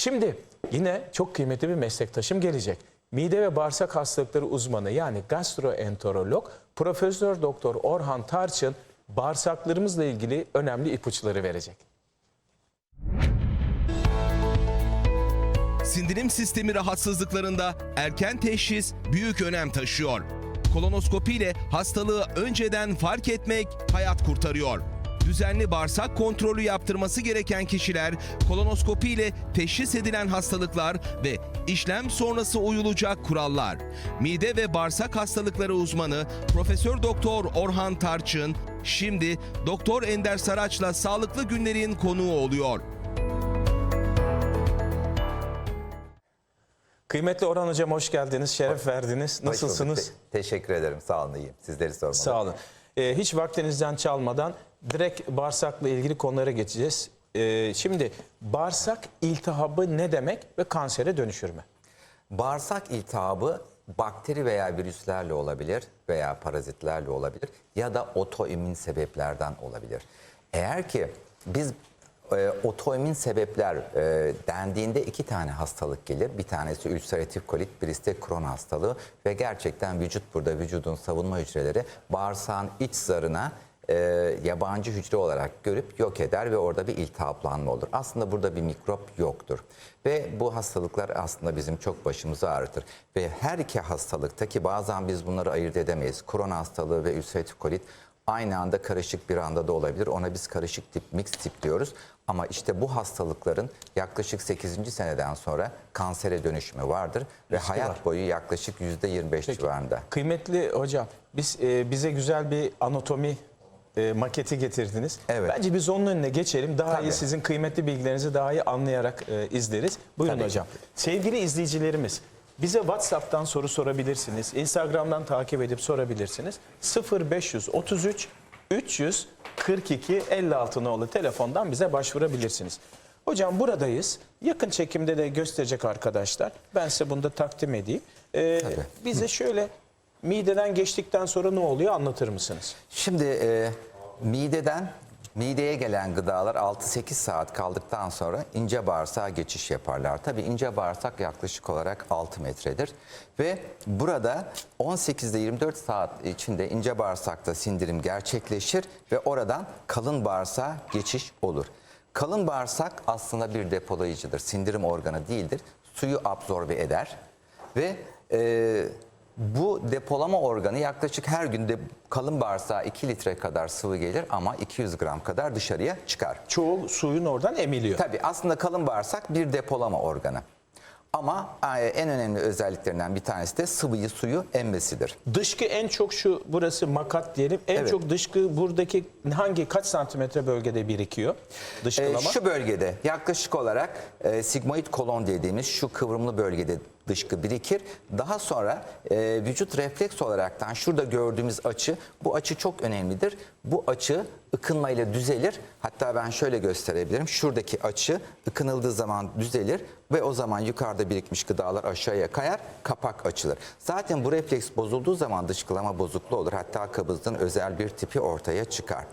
Şimdi yine çok kıymetli bir meslektaşım gelecek. Mide ve bağırsak hastalıkları uzmanı yani gastroenterolog Profesör Doktor Orhan Tarçın bağırsaklarımızla ilgili önemli ipuçları verecek. Sindirim sistemi rahatsızlıklarında erken teşhis büyük önem taşıyor. Kolonoskopi ile hastalığı önceden fark etmek hayat kurtarıyor. Düzenli bağırsak kontrolü yaptırması gereken kişiler kolonoskopi ile teşhis edilen hastalıklar ve işlem sonrası uyulacak kurallar. Mide ve bağırsak hastalıkları uzmanı Profesör Doktor Orhan Tarçın şimdi Doktor Ender Saraç'la sağlıklı günlerin konuğu oluyor. Kıymetli Orhan Hocam hoş geldiniz, şeref verdiniz. Nasılsınız? Te- teşekkür ederim. Sağ olun iyiyim. Sizleri sormalı. Sağ olun. Ee, hiç vaktinizden çalmadan direkt bağırsakla ilgili konulara geçeceğiz. Ee, şimdi bağırsak iltihabı ne demek ve kansere dönüşür mü? Bağırsak iltihabı bakteri veya virüslerle olabilir veya parazitlerle olabilir ya da otoimmün sebeplerden olabilir. Eğer ki biz e, otoimmün sebepler e, dendiğinde iki tane hastalık gelir. Bir tanesi ülseratif kolit, birisi de Crohn hastalığı ve gerçekten vücut burada vücudun savunma hücreleri bağırsağın iç zarına e, yabancı hücre olarak görüp yok eder ve orada bir iltihaplanma olur. Aslında burada bir mikrop yoktur. Ve bu hastalıklar aslında bizim çok başımızı ağrıtır. Ve her iki hastalıkta ki bazen biz bunları ayırt edemeyiz. Crohn hastalığı ve ülseratif kolit aynı anda karışık bir anda da olabilir. Ona biz karışık tip, mix tip diyoruz. Ama işte bu hastalıkların yaklaşık 8. seneden sonra kansere dönüşümü vardır. Ve hayat var. boyu yaklaşık %25 civarında. Kıymetli hocam, biz e, bize güzel bir anatomi e, maketi getirdiniz. Evet. Bence biz onun önüne geçelim. Daha Tabii. iyi sizin kıymetli bilgilerinizi daha iyi anlayarak e, izleriz. Buyurun Tabii. hocam. Sevgili izleyicilerimiz, bize WhatsApp'tan soru sorabilirsiniz. Instagram'dan takip edip sorabilirsiniz. 0533 342 56 nolu telefondan bize başvurabilirsiniz. Hocam buradayız. Yakın çekimde de gösterecek arkadaşlar. Ben size bunu da takdim edeyim. Ee, Tabii. bize şöyle mideden geçtikten sonra ne oluyor anlatır mısınız? Şimdi e, mideden mideye gelen gıdalar 6-8 saat kaldıktan sonra ince bağırsağa geçiş yaparlar. Tabii ince bağırsak yaklaşık olarak 6 metredir. Ve burada 18 ile 24 saat içinde ince bağırsakta sindirim gerçekleşir ve oradan kalın bağırsağa geçiş olur. Kalın bağırsak aslında bir depolayıcıdır. Sindirim organı değildir. Suyu absorbe eder ve e, bu depolama organı yaklaşık her günde kalın bağırsağa 2 litre kadar sıvı gelir ama 200 gram kadar dışarıya çıkar. Çoğu suyun oradan emiliyor. Tabii aslında kalın bağırsak bir depolama organı. Ama e, en önemli özelliklerinden bir tanesi de sıvıyı suyu emmesidir. Dışkı en çok şu burası makat diyelim. En Evet. çok dışkı buradaki hangi kaç santimetre bölgede birikiyor? E, Dışkılama. şu bölgede yaklaşık olarak e, sigmoid kolon dediğimiz şu kıvrımlı bölgede dışkı birikir. Daha sonra e, vücut refleks olaraktan şurada gördüğümüz açı bu açı çok önemlidir. Bu açı ıkınmayla düzelir. Hatta ben şöyle gösterebilirim. Şuradaki açı ıkınıldığı zaman düzelir ve o zaman yukarıda birikmiş gıdalar aşağıya kayar, kapak açılır. Zaten bu refleks bozulduğu zaman dışkılama bozukluğu olur. Hatta kabızlığın özel bir tipi ortaya çıkar.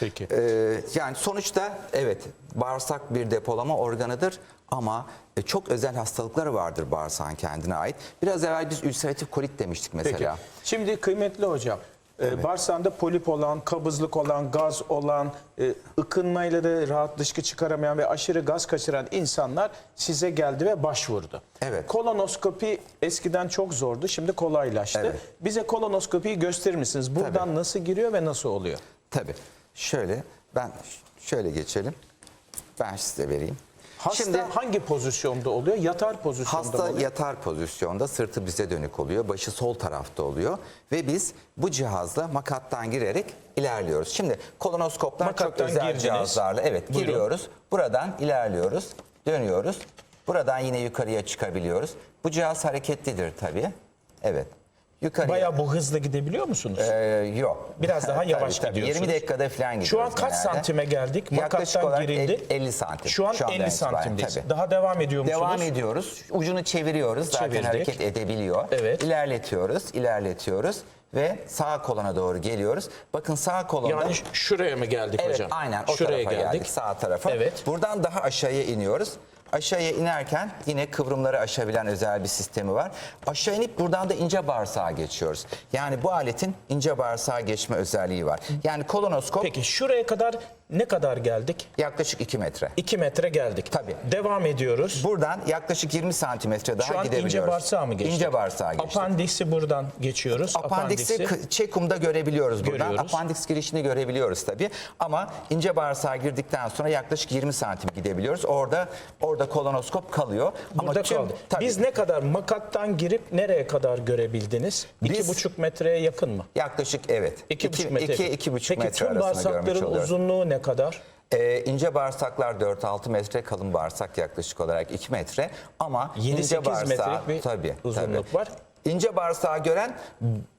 Peki. Ee, yani sonuçta evet bağırsak bir depolama organıdır ama e, çok özel hastalıkları vardır bağırsağın kendine ait. Biraz evvel biz ülseratif kolit demiştik Peki. mesela. Şimdi kıymetli hocam, e, bağırsağında polip olan, kabızlık olan, gaz olan, e, ıkınmayla da rahat dışkı çıkaramayan ve aşırı gaz kaçıran insanlar size geldi ve başvurdu. Evet. Kolonoskopi eskiden çok zordu, şimdi kolaylaştı. Evet. Bize kolonoskopiyi gösterir misiniz? Buradan nasıl giriyor ve nasıl oluyor? Tabii. Şöyle ben şöyle geçelim. Ben size vereyim. Hasta Şimdi hangi pozisyonda oluyor? Yatar pozisyonda hasta oluyor? yatar pozisyonda sırtı bize dönük oluyor. Başı sol tarafta oluyor ve biz bu cihazla makattan girerek ilerliyoruz. Şimdi kolonoskoplar Makattan çok özel girdiniz. cihazlarla evet Buyurun. giriyoruz. Buradan ilerliyoruz. Dönüyoruz. Buradan yine yukarıya çıkabiliyoruz. Bu cihaz hareketlidir tabii. Evet. Yukarıya. Bayağı bu hızla gidebiliyor musunuz? Ee, yok. Biraz daha yavaş Tabii, tabii. gidiyorsunuz. 20 dakikada falan gidiyoruz Şu an kaç genelde. santime geldik? Yaklaşık Makattan olarak girildi. 50 santim. Şu an Şu andan 50 itibaren, santimdeyiz. tabii. Daha devam ediyor musunuz? Devam ediyoruz. Ucunu çeviriyoruz. Zaten Çevirdik. hareket edebiliyor. Evet. İlerletiyoruz, ilerletiyoruz ve sağ kolona doğru geliyoruz. Bakın sağ kolonda Yani şuraya mı geldik Evet, hocam? aynen o Şuraya tarafa geldik. geldik. Sağ tarafa. Evet. Buradan daha aşağıya iniyoruz. Aşağıya inerken yine kıvrımları aşabilen özel bir sistemi var. Aşağı inip buradan da ince bağırsağa geçiyoruz. Yani bu aletin ince bağırsağa geçme özelliği var. Yani kolonoskop Peki şuraya kadar ne kadar geldik? yaklaşık 2 metre. 2 metre geldik. Tabii. Devam ediyoruz. Buradan yaklaşık 20 santimetre daha Şu an gidebiliyoruz. ince bağırsağı mı geçtik? İnce bağırsağa geçtik. Apandiksi buradan geçiyoruz. Apandiksi k- çekumda görebiliyoruz buradan. Görüyoruz. Apandiks girişini görebiliyoruz tabii. Ama ince bağırsağa girdikten sonra yaklaşık 20 santim gidebiliyoruz. Orada orada kolonoskop kalıyor. Burada Ama tüm- kaldı. tabii, Biz ne kadar makattan girip nereye kadar görebildiniz? Biz- İki buçuk metreye yakın mı? yaklaşık evet. İki, buçuk metre. iki, iki buçuk Peki metre tüm arasında görmüş bağırsakların oluyoruz. uzunluğu ne kadar? Ee, ince bağırsaklar 4-6 metre, kalın bağırsak yaklaşık olarak 2 metre. Ama 7-8 ince bağırsağı metrelik bir tabii, uzunluk tabii. var. İnce bağırsağı gören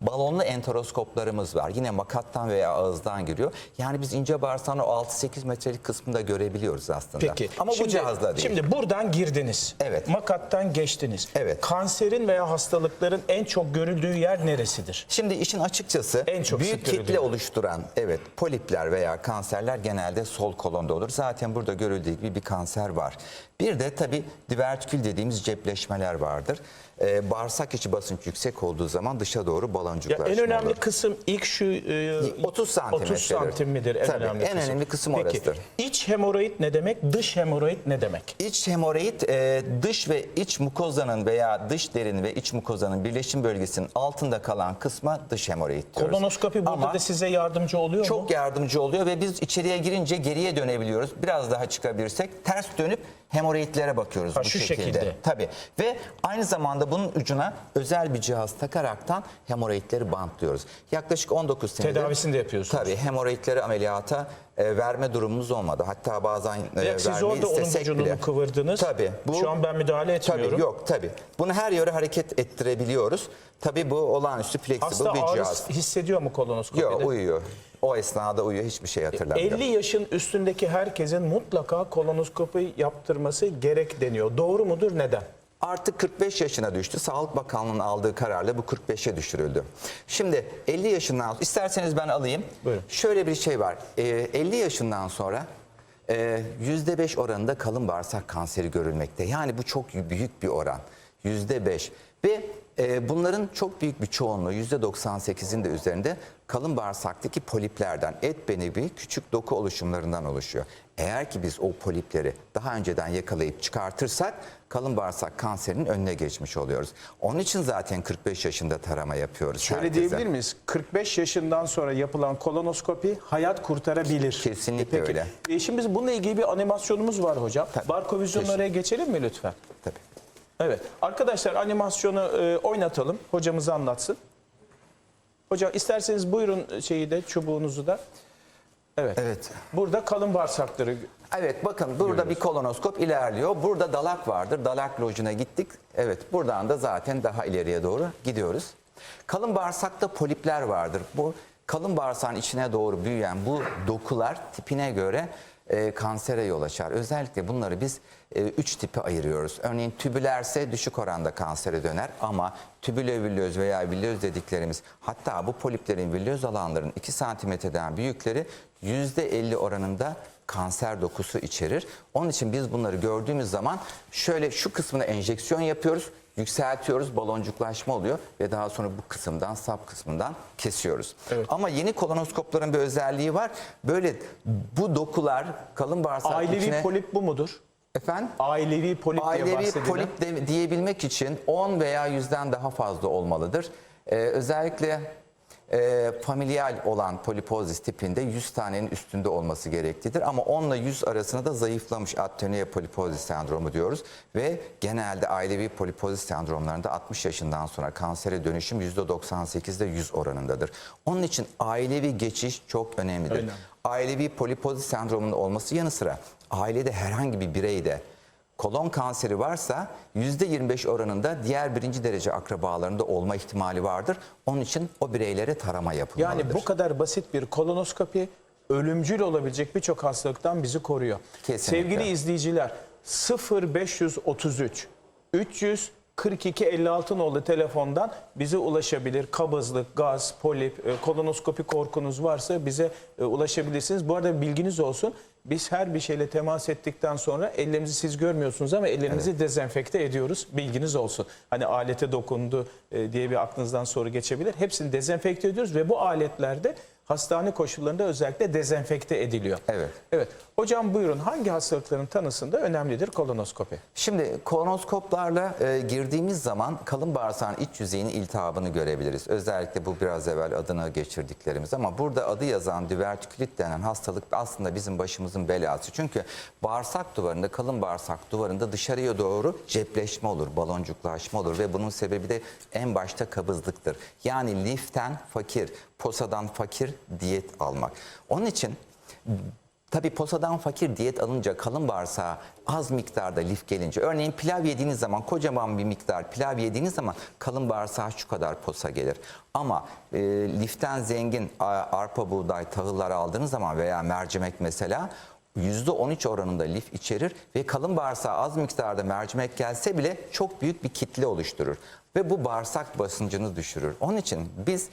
balonlu enteroskoplarımız var. Yine makattan veya ağızdan giriyor. Yani biz ince bağırsağın o 6-8 metrelik kısmını da görebiliyoruz aslında. Peki. Ama şimdi, bu cihazla değil. Şimdi buradan girdiniz. Evet. Makattan geçtiniz. Evet. Kanserin veya hastalıkların en çok görüldüğü yer neresidir? Şimdi işin açıkçası En çok büyük kitle oluşturan evet polipler veya kanserler genelde sol kolonda olur. Zaten burada görüldüğü gibi bir kanser var. Bir de tabii divertikül dediğimiz cepleşmeler vardır. Ee, bağırsak içi basınç yüksek olduğu zaman dışa doğru Ya baloncuklaşma en önemli olur. kısım ilk şu e, 30 santimetredir. 30 santim midir en Tabii, önemli en kısım? önemli kısım Peki, orasıdır. iç hemoroid ne demek? Dış hemoroid ne demek? İç hemoroid e, dış ve iç mukozanın veya dış derin ve iç mukozanın birleşim bölgesinin altında kalan kısma dış hemoroid diyoruz. Kolonoskopi burada Ama da size yardımcı oluyor mu? çok yardımcı oluyor ve biz içeriye girince geriye dönebiliyoruz. Biraz daha çıkabilirsek ters dönüp hemoroidlere bakıyoruz Ha, bu şu şekilde. şekilde. Tabii. Ve aynı zamanda bunun ucuna özel bir cihaz takaraktan hemoroidleri bantlıyoruz. Yaklaşık 19 senedir. Tedavisini de yapıyorsunuz. Tabii hemoroidleri ameliyata e, verme durumumuz olmadı. Hatta bazen e, Ya siz vermeyi orada onun vücudunu bile. kıvırdınız. Tabii. Şu an ben müdahale etmiyorum. Tabii yok tabii. Bunu her yöre hareket ettirebiliyoruz. Tabii bu olağanüstü flexible Hasta bir ağrı cihaz. hissediyor mu kolonoskopide? Yok uyuyor. O esnada uyuyor hiçbir şey hatırlamıyor. 50 yaşın üstündeki herkesin mutlaka kolonoskopi yaptırması gerek deniyor. Doğru mudur? Neden? Artık 45 yaşına düştü. Sağlık Bakanlığı'nın aldığı kararla bu 45'e düşürüldü. Şimdi 50 yaşından isterseniz ben alayım. Buyurun. Şöyle bir şey var. Ee, 50 yaşından sonra e, %5 oranında kalın bağırsak kanseri görülmekte. Yani bu çok büyük bir oran. %5 ve e, bunların çok büyük bir çoğunluğu %98'in de üzerinde kalın bağırsaktaki poliplerden, et beni küçük doku oluşumlarından oluşuyor. Eğer ki biz o polipleri daha önceden yakalayıp çıkartırsak kalın bağırsak kanserinin önüne geçmiş oluyoruz. Onun için zaten 45 yaşında tarama yapıyoruz Şöyle herkese. diyebilir miyiz? 45 yaşından sonra yapılan kolonoskopi hayat kurtarabilir. Kesinlikle Peki. öyle. E şimdi biz bununla ilgili bir animasyonumuz var hocam. Tabii. Barkovizyonun oraya geçelim mi lütfen? Tabii. Evet. Arkadaşlar animasyonu e, oynatalım. Hocamız anlatsın. Hocam isterseniz buyurun şeyi de çubuğunuzu da. Evet. Evet. Burada kalın bağırsakları Evet bakın burada bir kolonoskop ilerliyor. Burada dalak vardır. Dalak lojuna gittik. Evet buradan da zaten daha ileriye doğru gidiyoruz. Kalın bağırsakta polipler vardır. Bu kalın bağırsağın içine doğru büyüyen bu dokular tipine göre e, kansere yol açar. Özellikle bunları biz e, üç tipe ayırıyoruz. Örneğin tübülerse düşük oranda kansere döner ama tübülövillöz veya villöz dediklerimiz hatta bu poliplerin villöz alanların 2 santimetreden büyükleri %50 oranında kanser dokusu içerir. Onun için biz bunları gördüğümüz zaman şöyle şu kısmına enjeksiyon yapıyoruz, yükseltiyoruz, baloncuklaşma oluyor ve daha sonra bu kısımdan, sap kısmından kesiyoruz. Ama yeni kolonoskopların bir özelliği var. Böyle bu dokular kalın bağırsağın ailevi içine... polip bu mudur? Efendim? Ailevi polip diye Ailevi bahsedilen. polip de- diyebilmek için 10 veya 100'den daha fazla olmalıdır. Ee, özellikle e, familial olan polipozis tipinde 100 tanenin üstünde olması gereklidir. Ama 10 ile 100 arasında da zayıflamış atoniye polipozis sendromu diyoruz. Ve genelde ailevi polipozis sendromlarında 60 yaşından sonra kansere dönüşüm %98'de 100 oranındadır. Onun için ailevi geçiş çok önemlidir. Önemli. Ailevi polipozis sendromunun olması yanı sıra ailede herhangi bir bireyde kolon kanseri varsa %25 oranında diğer birinci derece akrabalarında olma ihtimali vardır. Onun için o bireylere tarama yapılmalıdır. Yani bu kadar basit bir kolonoskopi ölümcül olabilecek birçok hastalıktan bizi koruyor. Kesinlikle. Sevgili izleyiciler 0533 300 42 56 nolu telefondan bize ulaşabilir. Kabızlık, gaz, polip, e, kolonoskopi korkunuz varsa bize e, ulaşabilirsiniz. Bu arada bilginiz olsun. Biz her bir şeyle temas ettikten sonra ellerimizi siz görmüyorsunuz ama ellerimizi dezenfekte ediyoruz. Bilginiz olsun. Hani alete dokundu e, diye bir aklınızdan soru geçebilir. Hepsini dezenfekte ediyoruz ve bu aletlerde hastane koşullarında özellikle dezenfekte ediliyor. Evet. Evet. Hocam buyurun hangi hastalıkların tanısında önemlidir kolonoskopi? Şimdi kolonoskoplarla e, girdiğimiz zaman kalın bağırsağın iç yüzeyinin iltihabını görebiliriz. Özellikle bu biraz evvel adını geçirdiklerimiz ama burada adı yazan divertikülit denen hastalık aslında bizim başımızın belası. Çünkü bağırsak duvarında, kalın bağırsak duvarında dışarıya doğru cepleşme olur, baloncuklaşma olur ve bunun sebebi de en başta kabızlıktır. Yani liften fakir, posadan fakir diyet almak. Onun için Tabii posadan fakir diyet alınca kalın bağırsağa az miktarda lif gelince örneğin pilav yediğiniz zaman kocaman bir miktar pilav yediğiniz zaman kalın bağırsağa şu kadar posa gelir. Ama e, liften zengin arpa buğday tahıllar aldığınız zaman veya mercimek mesela %13 oranında lif içerir ve kalın bağırsağa az miktarda mercimek gelse bile çok büyük bir kitle oluşturur. Ve bu bağırsak basıncını düşürür. Onun için biz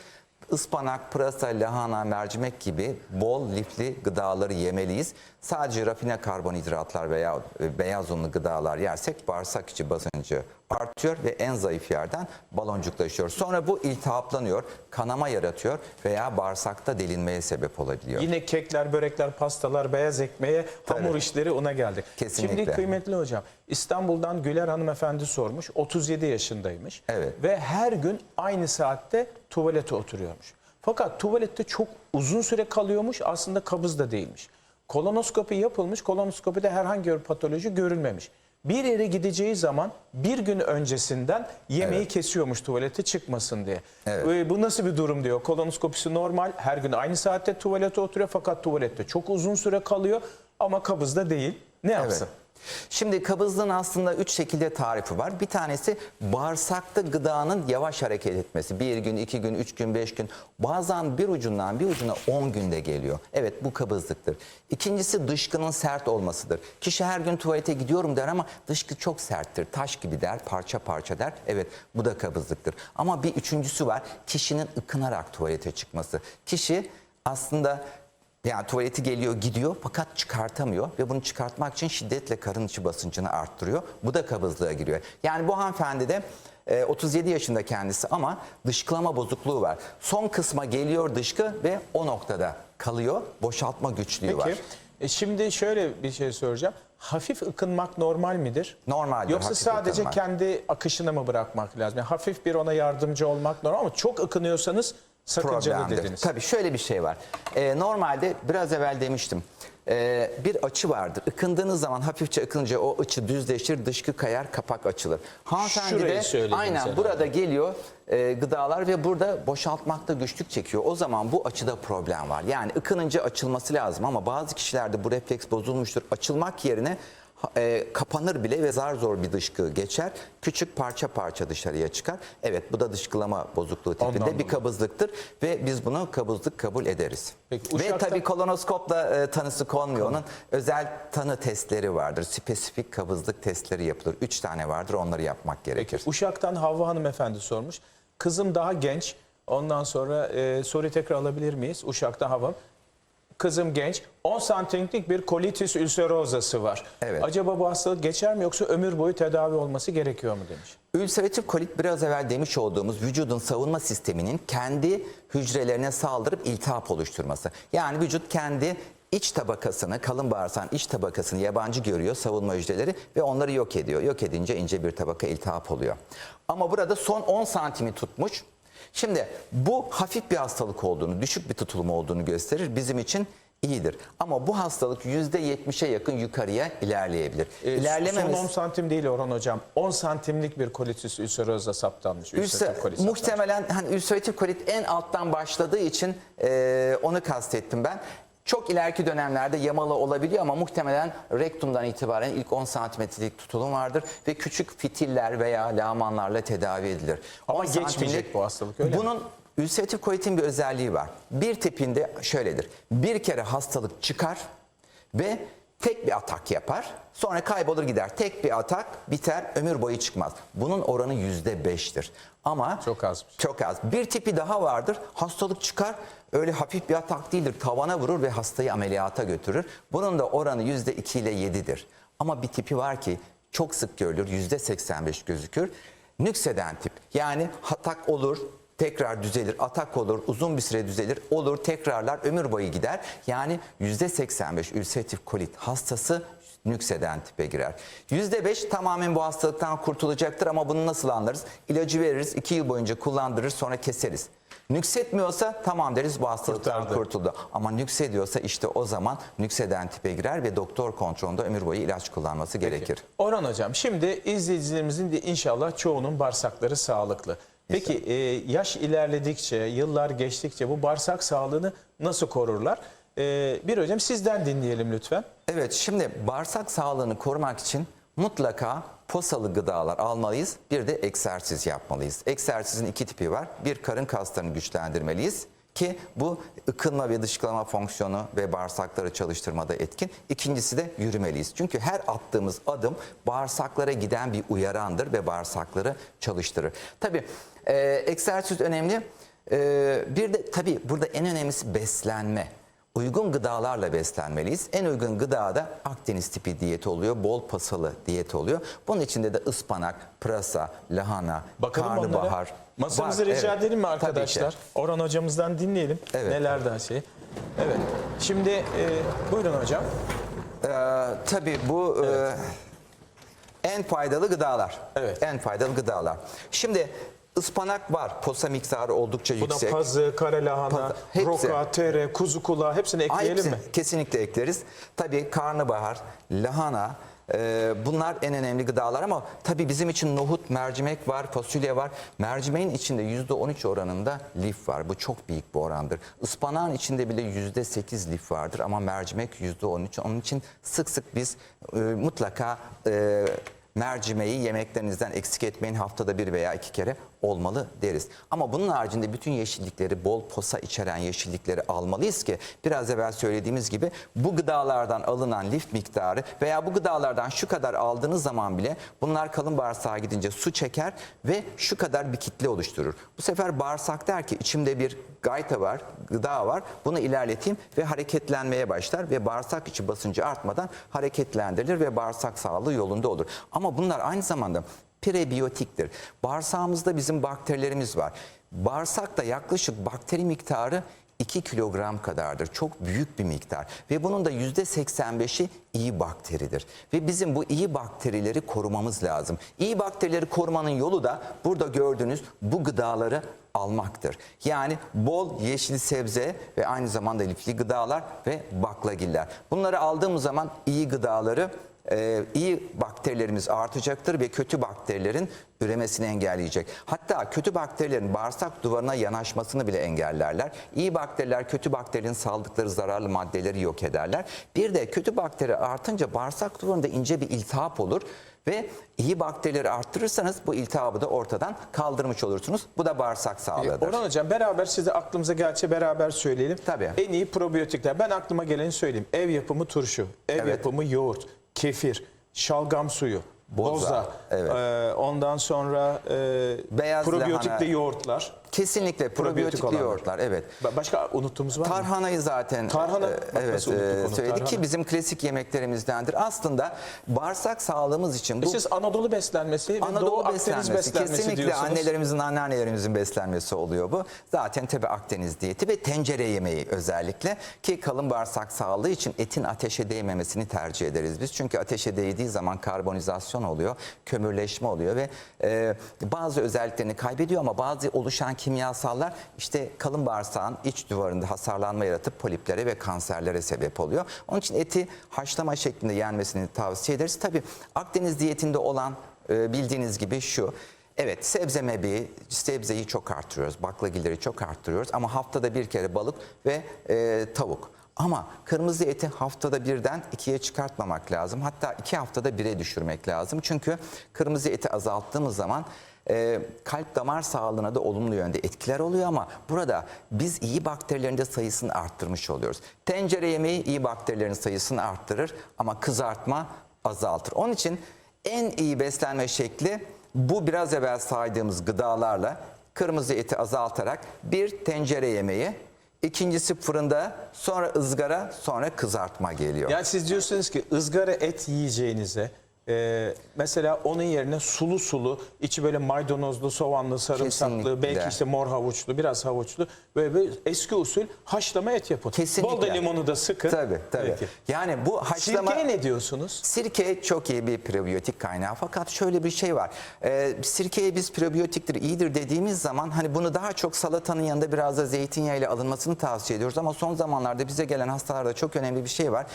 Ispanak, pırasa, lahana, mercimek gibi bol lifli gıdaları yemeliyiz. Sadece rafine karbonhidratlar veya e, beyaz unlu gıdalar yersek bağırsak içi basıncı artıyor ve en zayıf yerden baloncuklaşıyor. Sonra bu iltihaplanıyor, kanama yaratıyor veya bağırsakta delinmeye sebep olabiliyor. Yine kekler, börekler, pastalar, beyaz ekmeğe, hamur Tabii. işleri ona geldik. Kesinlikle. Şimdi kıymetli hocam, İstanbul'dan Güler hanımefendi sormuş. 37 yaşındaymış. Evet. Ve her gün aynı saatte tuvalete oturuyormuş. Fakat tuvalette çok uzun süre kalıyormuş. Aslında kabız da değilmiş. Kolonoskopi yapılmış. Kolonoskopide herhangi bir patoloji görülmemiş. Bir yere gideceği zaman bir gün öncesinden yemeği kesiyormuş tuvalete çıkmasın diye. Evet. Ee, bu nasıl bir durum diyor. Kolonoskopisi normal. Her gün aynı saatte tuvalete oturuyor fakat tuvalette çok uzun süre kalıyor ama kabızda değil. Ne yapsın? Evet. Şimdi kabızlığın aslında üç şekilde tarifi var. Bir tanesi bağırsakta gıdanın yavaş hareket etmesi. Bir gün, iki gün, üç gün, beş gün. Bazen bir ucundan bir ucuna on günde geliyor. Evet bu kabızlıktır. İkincisi dışkının sert olmasıdır. Kişi her gün tuvalete gidiyorum der ama dışkı çok serttir. Taş gibi der, parça parça der. Evet bu da kabızlıktır. Ama bir üçüncüsü var. Kişinin ıkınarak tuvalete çıkması. Kişi aslında yani tuvaleti geliyor gidiyor fakat çıkartamıyor ve bunu çıkartmak için şiddetle karın içi basıncını arttırıyor. Bu da kabızlığa giriyor. Yani bu hanımefendi de e, 37 yaşında kendisi ama dışkılama bozukluğu var. Son kısma geliyor dışkı ve o noktada kalıyor. Boşaltma güçlüğü var. Peki e, şimdi şöyle bir şey soracağım. Hafif ıkınmak normal midir? Normaldir, Yoksa sadece ıkınmak. kendi akışına mı bırakmak lazım? Yani hafif bir ona yardımcı olmak normal ama çok ıkınıyorsanız sakıncalı problemdir. dediniz. Tabii şöyle bir şey var. Ee, normalde biraz evvel demiştim. Ee, bir açı vardır. Ikındığınız zaman hafifçe ıkınınca o açı düzleşir, dışkı kayar, kapak açılır. Hanımefendi Şurayı de aynen burada geliyor e, gıdalar ve burada boşaltmakta güçlük çekiyor. O zaman bu açıda problem var. Yani ıkınınca açılması lazım ama bazı kişilerde bu refleks bozulmuştur. Açılmak yerine e, kapanır bile ve zar zor bir dışkı geçer. Küçük parça parça dışarıya çıkar. Evet bu da dışkılama bozukluğu tipinde Ondan bir kabızlıktır ve biz bunu kabızlık kabul ederiz. Peki, ve Uşak'ta- tabii kolonoskopla e, tanısı konmuyor. Onun özel tanı testleri vardır. Spesifik kabızlık testleri yapılır. Üç tane vardır onları yapmak gerekir. Peki Uşak'tan Havva hanımefendi sormuş. Kızım daha genç. Ondan sonra e, soruyu tekrar alabilir miyiz? Uşak'tan Havva. Kızım genç. 10 santimlik bir kolitis ülserozası var. Evet. Acaba bu hastalık geçer mi yoksa ömür boyu tedavi olması gerekiyor mu demiş. Ülseratif kolit biraz evvel demiş olduğumuz vücudun savunma sisteminin kendi hücrelerine saldırıp iltihap oluşturması. Yani vücut kendi iç tabakasını, kalın bağırsağın iç tabakasını yabancı görüyor savunma hücreleri ve onları yok ediyor. Yok edince ince bir tabaka iltihap oluyor. Ama burada son 10 santimi tutmuş. Şimdi bu hafif bir hastalık olduğunu, düşük bir tutulma olduğunu gösterir. Bizim için iyidir. Ama bu hastalık %70'e yakın yukarıya ilerleyebilir. E, İlerlememiz... Son 10 santim değil Orhan Hocam. 10 santimlik bir kolitis ülseroza saptanmış. Ülse, kolit muhtemelen hani ülseratif kolit en alttan başladığı için e, onu kastettim ben. Çok ileriki dönemlerde yamalı olabiliyor ama muhtemelen rektumdan itibaren ilk 10 santimetrelik tutulum vardır ve küçük fitiller veya lağmanlarla tedavi edilir. Ama 10 geçmeyecek bu hastalık, öyle mi? Bunun ülseratif kolitin bir özelliği var. Bir tipinde şöyledir. Bir kere hastalık çıkar ve tek bir atak yapar. Sonra kaybolur gider. Tek bir atak biter ömür boyu çıkmaz. Bunun oranı yüzde beştir. Ama Çok azmış. çok az. Bir tipi daha vardır. Hastalık çıkar. Öyle hafif bir atak değildir. Tavana vurur ve hastayı ameliyata götürür. Bunun da oranı yüzde iki ile yedidir. Ama bir tipi var ki çok sık görülür. Yüzde 85 gözükür. Nükseden tip. Yani atak olur, tekrar düzelir, atak olur, uzun bir süre düzelir, olur, tekrarlar, ömür boyu gider. Yani yüzde 85 ülseratif kolit hastası nükseden tipe girer. %5 tamamen bu hastalıktan kurtulacaktır ama bunu nasıl anlarız? İlacı veririz, 2 yıl boyunca kullandırır sonra keseriz. Nüksetmiyorsa tamam deriz bu hastalıktan Kurtardı. kurtuldu. Ama nüksediyorsa işte o zaman nükseden tipe girer ve doktor kontrolünde ömür boyu ilaç kullanması gerekir. Orhan Hocam şimdi izleyicilerimizin de inşallah çoğunun bağırsakları sağlıklı. Peki e, yaş ilerledikçe, yıllar geçtikçe bu bağırsak sağlığını nasıl korurlar? E, bir hocam sizden dinleyelim lütfen. Evet şimdi bağırsak sağlığını korumak için mutlaka posalı gıdalar almalıyız. Bir de egzersiz yapmalıyız. Egzersizin iki tipi var. Bir karın kaslarını güçlendirmeliyiz ki bu ıkınma ve dışkılama fonksiyonu ve bağırsakları çalıştırmada etkin. İkincisi de yürümeliyiz. Çünkü her attığımız adım bağırsaklara giden bir uyarandır ve bağırsakları çalıştırır. Tabii e, egzersiz önemli. E, bir de tabii burada en önemlisi beslenme uygun gıdalarla beslenmeliyiz. En uygun gıda da Akdeniz tipi diyet oluyor. Bol pasalı diyet oluyor. Bunun içinde de ıspanak, pırasa, lahana, Bakalım karnabahar. Masamızı var. rica Evet, edelim mi arkadaşlar? Orhan hocamızdan dinleyelim. Evet. Neler daha şey. Evet. Şimdi e, buyurun hocam. Ee, tabii bu e, en faydalı gıdalar. Evet. En faydalı gıdalar. Şimdi ıspanak var. Posa miktarı oldukça Bu da yüksek. pazı, kare lahana, hepsi. roka, tere, kuzu kulağı hepsini ekleyelim hepsini mi? Kesinlikle ekleriz. Tabii karnabahar, lahana e, bunlar en önemli gıdalar ama tabii bizim için nohut, mercimek var, fasulye var. Mercimeğin içinde %13 oranında lif var. Bu çok büyük bir orandır. Ispanağın içinde bile %8 lif vardır ama mercimek %13. Onun için sık sık biz e, mutlaka e, mercimeği yemeklerinizden eksik etmeyin haftada bir veya iki kere olmalı deriz. Ama bunun haricinde bütün yeşillikleri bol posa içeren yeşillikleri almalıyız ki biraz evvel söylediğimiz gibi bu gıdalardan alınan lif miktarı veya bu gıdalardan şu kadar aldığınız zaman bile bunlar kalın bağırsağa gidince su çeker ve şu kadar bir kitle oluşturur. Bu sefer bağırsak der ki içimde bir gayta var, gıda var bunu ilerleteyim ve hareketlenmeye başlar ve bağırsak içi basıncı artmadan hareketlendirilir ve bağırsak sağlığı yolunda olur. Ama bunlar aynı zamanda prebiyotiktir. Bağırsağımızda bizim bakterilerimiz var. Bağırsakta yaklaşık bakteri miktarı 2 kilogram kadardır. Çok büyük bir miktar. Ve bunun da %85'i iyi bakteridir. Ve bizim bu iyi bakterileri korumamız lazım. İyi bakterileri korumanın yolu da burada gördüğünüz bu gıdaları almaktır. Yani bol yeşil sebze ve aynı zamanda lifli gıdalar ve baklagiller. Bunları aldığımız zaman iyi gıdaları e, iyi bakterilerimiz artacaktır ve kötü bakterilerin üremesini engelleyecek. Hatta kötü bakterilerin bağırsak duvarına yanaşmasını bile engellerler. İyi bakteriler kötü bakterinin saldıkları zararlı maddeleri yok ederler. Bir de kötü bakteri artınca bağırsak duvarında ince bir iltihap olur ve iyi bakterileri arttırırsanız bu iltihabı da ortadan kaldırmış olursunuz. Bu da bağırsak sağlığıdır. Orhan Hocam beraber size aklımıza gelse beraber söyleyelim. Tabii. En iyi probiyotikler. Ben aklıma geleni söyleyeyim. Ev yapımı turşu, ev Evet. yapımı yoğurt, kefir, şalgam suyu, boza. Boza, evet. Ee, ondan sonra e, Beyaz probiyotikli lahana. yoğurtlar. Kesinlikle probiyotikli olanlar. yoğurtlar evet. Ba- Başka unuttuğumuz var mı? Tarhanayı zaten Tarhana, e, bak evet nasıl unuttuk e, söyledik tarhana. ki bizim klasik yemeklerimizdendir. Aslında bağırsak sağlığımız için bu Siz Anadolu beslenmesi ve Anadolu Doğu Akdeniz beslenmesi, beslenmesi kesinlikle diyorsunuz. annelerimizin, anneannelerimizin beslenmesi oluyor bu. Zaten tabii Akdeniz diyeti ve tencere yemeği özellikle ki kalın bağırsak sağlığı için etin ateşe değmemesini tercih ederiz biz. Çünkü ateşe değdiği zaman karbonizasyon oluyor, kömürleşme oluyor ve e, bazı özelliklerini kaybediyor ama bazı oluşan kimyasallar işte kalın bağırsağın iç duvarında hasarlanma yaratıp poliplere ve kanserlere sebep oluyor. Onun için eti haşlama şeklinde yenmesini tavsiye ederiz. Tabii Akdeniz diyetinde olan e, bildiğiniz gibi şu. Evet sebze mebiği, sebzeyi çok arttırıyoruz. Baklagilleri çok arttırıyoruz. Ama haftada bir kere balık ve e, tavuk. Ama kırmızı eti haftada birden ikiye çıkartmamak lazım. Hatta iki haftada bire düşürmek lazım. Çünkü kırmızı eti azalttığımız zaman e, kalp damar sağlığına da olumlu yönde etkiler oluyor ama burada biz iyi bakterilerin de sayısını arttırmış oluyoruz. Tencere yemeği iyi bakterilerin sayısını arttırır ama kızartma azaltır. Onun için en iyi beslenme şekli bu biraz evvel saydığımız gıdalarla kırmızı eti azaltarak bir tencere yemeği, ikincisi fırında, sonra ızgara, sonra kızartma geliyor. Yani siz diyorsunuz ki ızgara et yiyeceğinize e, mesela onun yerine sulu sulu içi böyle maydanozlu, soğanlı, sarımsaklı, Kesinlikle. belki işte mor havuçlu, biraz havuçlu böyle, böyle eski usul haşlama et yapın. Kesinlikle. Bol da limonu da sıkın. Tabii tabii. Peki. Yani bu haşlama... Sirkeye ne diyorsunuz? Sirke çok iyi bir prebiyotik kaynağı fakat şöyle bir şey var. Ee, sirkeye biz prebiyotiktir, iyidir dediğimiz zaman hani bunu daha çok salatanın yanında biraz da zeytinyağı ile alınmasını tavsiye ediyoruz. Ama son zamanlarda bize gelen hastalarda çok önemli bir şey var.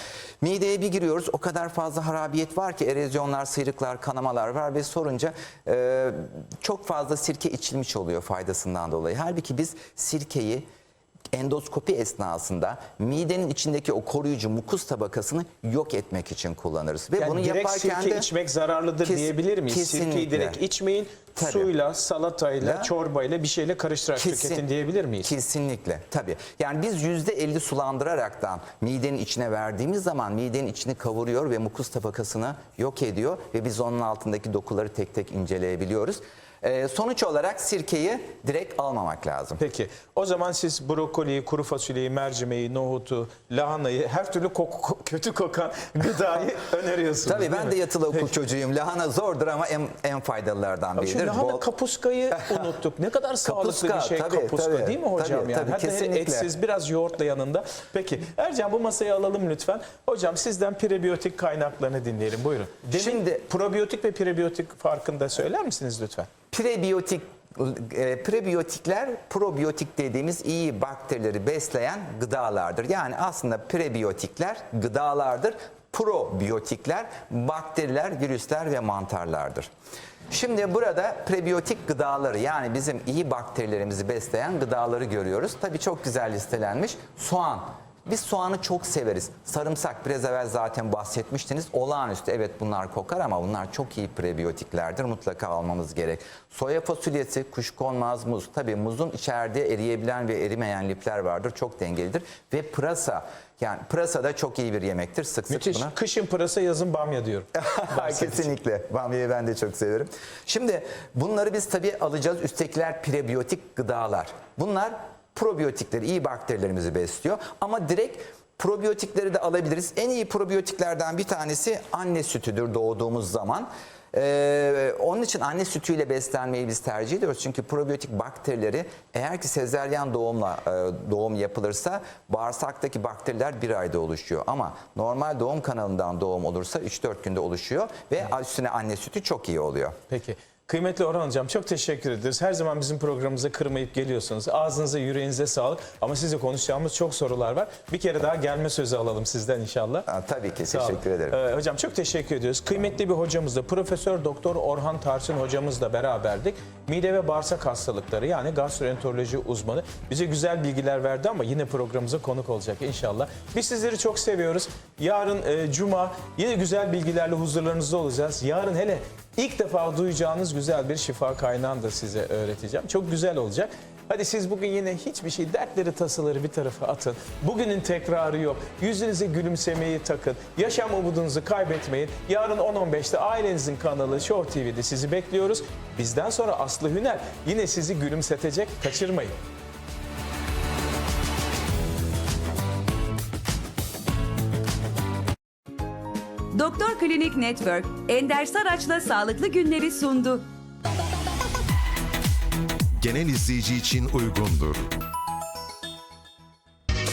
Mideye bir giriyoruz o kadar fazla harabiyet var ki erozyonlar, sıyrıklar, kanamalar var ve sorunca e, çok fazla sirke içilmiş oluyor faydasından dolayı. Halbuki biz sirkeyi endoskopi esnasında midenin içindeki o koruyucu mukus tabakasını yok etmek için kullanırız. Ve Yani bunu direkt yaparken sirke de içmek zararlıdır Kes- diyebilir miyiz? Sirkeyi kesinlikle. direkt içmeyin. Tabii. Suyla, salatayla, La- çorbayla bir şeyle karıştırarak Kesin- tüketin diyebilir miyiz? Kesinlikle tabii. Yani biz yüzde elli sulandıraraktan midenin içine verdiğimiz zaman midenin içini kavuruyor ve mukus tabakasını yok ediyor ve biz onun altındaki dokuları tek tek inceleyebiliyoruz. Ee, sonuç olarak sirkeyi direkt almamak lazım. Peki o zaman siz brokoliyi, kuru fasulyeyi, mercimeği, nohutu, lahanayı her türlü koku, kötü kokan gıdayı öneriyorsunuz. Tabii değil ben mi? de yatılı okul çocuğuyum. Lahana zordur ama en, en faydalılardan Şu biridir. lahana Bol- kapuskayı unuttuk. Ne kadar sağlıklı bir Kapuska, şey tabii, kapuska tabii. değil mi hocam? Tabii, yani? tabii, Hatta hele kesinlikle. etsiz biraz yoğurtla yanında. Peki Ercan bu masayı alalım lütfen. Hocam sizden prebiyotik kaynaklarını dinleyelim. Buyurun. Demin Şimdi- probiyotik ve prebiyotik farkını da söyler misiniz lütfen? Prebiyotik e, prebiyotikler probiyotik dediğimiz iyi bakterileri besleyen gıdalardır. Yani aslında prebiyotikler gıdalardır. Probiyotikler bakteriler, virüsler ve mantarlardır. Şimdi burada prebiyotik gıdaları yani bizim iyi bakterilerimizi besleyen gıdaları görüyoruz. Tabii çok güzel listelenmiş. Soğan, biz soğanı çok severiz. Sarımsak biraz evvel zaten bahsetmiştiniz. Olağanüstü evet bunlar kokar ama bunlar çok iyi prebiyotiklerdir. Mutlaka almamız gerek. Soya fasulyesi, kuşkonmaz muz. Tabii muzun içerdiği eriyebilen ve erimeyen lifler vardır. Çok dengelidir. Ve pırasa. Yani pırasa da çok iyi bir yemektir. Sık sık Müthiş. buna Kışın pırasa yazın bamya diyorum. Kesinlikle. Bamyayı ben de çok severim. Şimdi bunları biz tabii alacağız. Üsttekiler prebiyotik gıdalar. Bunlar probiyotikleri, iyi bakterilerimizi besliyor. Ama direkt probiyotikleri de alabiliriz. En iyi probiyotiklerden bir tanesi anne sütüdür doğduğumuz zaman. Ee, onun için anne sütüyle beslenmeyi biz tercih ediyoruz. Çünkü probiyotik bakterileri eğer ki sezeryan doğumla e, doğum yapılırsa bağırsaktaki bakteriler bir ayda oluşuyor. Ama normal doğum kanalından doğum olursa 3-4 günde oluşuyor ve üstüne anne sütü çok iyi oluyor. Peki. Kıymetli Orhan Hocam çok teşekkür ederiz. Her zaman bizim programımıza kırmayıp geliyorsunuz. Ağzınıza yüreğinize sağlık. Ama sizle konuşacağımız çok sorular var. Bir kere daha gelme sözü alalım sizden inşallah. Aa, tabii ki Sağ olun. teşekkür ederim. Ee, hocam çok teşekkür ediyoruz. Kıymetli bir hocamızla Profesör Doktor Orhan Tarçın hocamızla beraberdik. Mide ve bağırsak hastalıkları yani gastroenteroloji uzmanı bize güzel bilgiler verdi ama yine programımıza konuk olacak inşallah. Biz sizleri çok seviyoruz. Yarın e, cuma yine güzel bilgilerle huzurlarınızda olacağız. Yarın hele ilk defa duyacağınız güzel bir şifa kaynağını da size öğreteceğim. Çok güzel olacak. Hadi siz bugün yine hiçbir şey, dertleri, tasaları bir tarafa atın. Bugünün tekrarı yok. Yüzünüze gülümsemeyi takın. Yaşam umudunuzu kaybetmeyin. Yarın 10-15'te ailenizin kanalı Show TV'de sizi bekliyoruz. Bizden sonra Aslı Hüner yine sizi gülümsetecek. Kaçırmayın. Doktor Klinik Network, Ender Saraç'la sağlıklı günleri sundu. genel izleyici için uygundur.